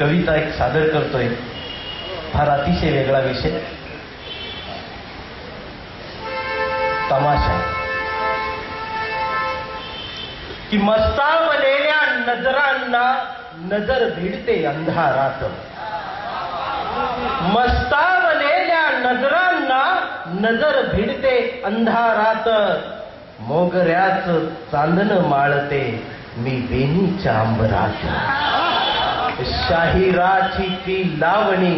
कविता एक सादर करतोय. फार अतिशय वेगळा विषय. तमाशा. की मस्तावलेल्या नजरांना नजर भिडते अंधारात. मस्तावलेल्या नजरांना नजर भिडते अंधारात. मोगऱ्याच चांदण माळते मी बेनीच्या अंबरात. शाहिराची ती लावणी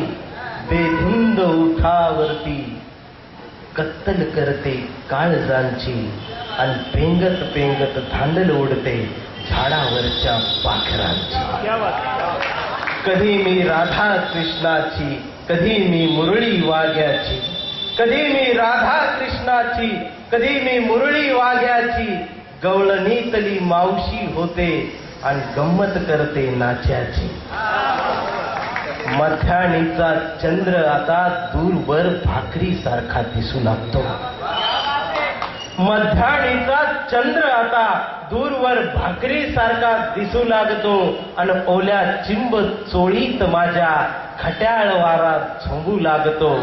बेधुंद उठावरती. कत्तल करते काळजांची आणि पेंगत पेंगत धांदल उडते झाडावरच्या पाखरांची. कधी मी राधा कृष्णाची कधी मी मुरळी वाग्याची कधी मी राधा कृष्णाची कधी मी मुरळी वाग्याची गवळणीतली मावशी होते आणि गंमत करते नाच्याची. मध्याणीचा चंद्र आता दूरवर भाकरी सारखा दिसू लागतो. मध्याणीचा चंद्र आता दूरवर भाकरी सारखा दिसू लागतो आणि ओल्या चिंब चोळीत माझ्या खट्याळ वारा झोंबू लागतो.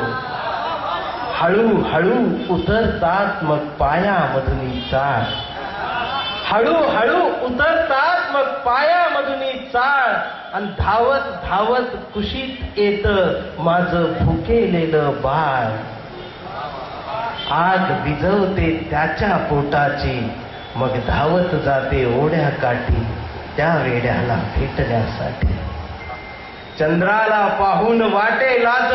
हळूहळू उतरतात मग पायामधुनी चाळ हळूहळू उतरतात मग पायामधून चाळ आणि धावत धावत कुशीत येत माझं भुकेलेलं बाळ. आग भिजवते त्याच्या पोटाची मग धावत जाते ओढ्या काठी त्या वेड्याला भेटण्यासाठी. चंद्राला पाहून वाटे लाज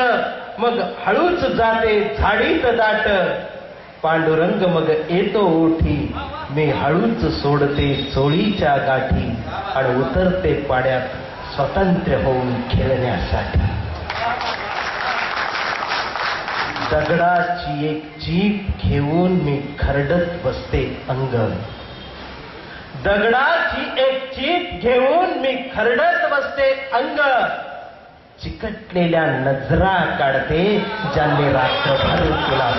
मग हळूच जाते झाडीत दाट. पांडुरंग मग येतो ओठी मी हळूच सोडते चोळीच्या गाठी आणि उतरते पाण्यात स्वतंत्र होऊन खेळण्यासाठी. दगडाची एक जीप घेऊन मी खरडत बसते अंग दगडाची एक जीप घेऊन मी खरडत बसते अंग चिकटलेल्या नजरा काढते ज्यांनी रात्रभर तुला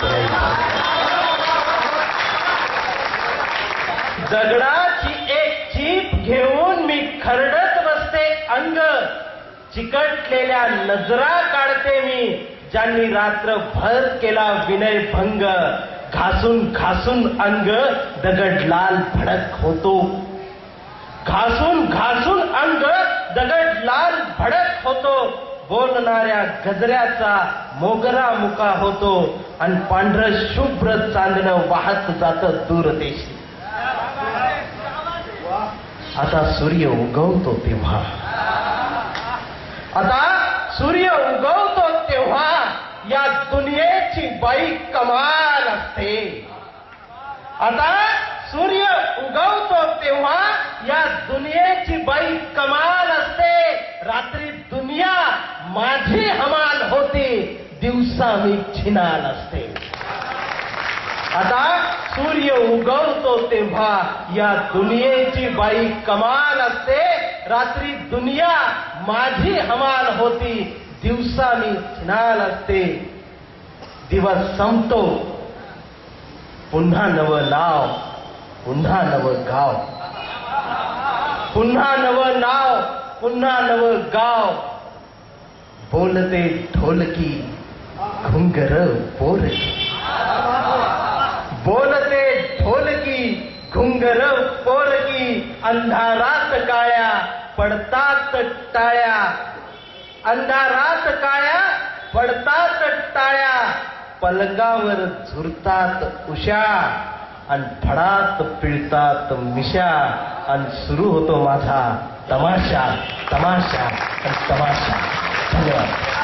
दगडाची एक चीप घेऊन मी खरडत बसते अंग. चिकटलेल्या नजरा काढते मी ज्यांनी रात्रभर केला विनय भंग घासून घासून अंग दगड लाल भडक होतो. घासून घासून अंग दगड लाल भडक होतो. बोलणाऱ्या गजऱ्याचा मोगरा मुका होतो. आणि पांढर शुभ्र चांदणं वाहत जात दूरदेशी. आता सूर्य उगवतो तेव्हा आता सूर्य उगवतो तेव्हा या दुनियेची बाई कमाल असते। आता सूर्य उगवतो तेव्हा या दुनियेची बाई कमाल असते। रात्री दुनिया माझी हमाल होती, दिवसा मी छिनाल असते। आता सूर्य उगवतो तेव्हा या दुनियेची बाई कमाल असते. रात्री दुनिया माझी हमाल होती. दिवसा मी छिनाल असते. दिवस संपतो. पुन्हा नव नाव पुन्हा नव गाव. पुन्हा नव नाव. पुन्हा नव गाव. बोलते ढोलकी घुंगर पोरकी. बोलते ढोलकी घुंगर पोरकी अंधारात काळ्या पडतात टाळ्या. अंधारात काळ्या पडतात टाळ्या. पलंगावर झुरतात उषा आणि फडात पिळतात मिशा. आणि सुरू होतो माझा तमाशा तमाशा आणि तमाशा. धन्यवाद.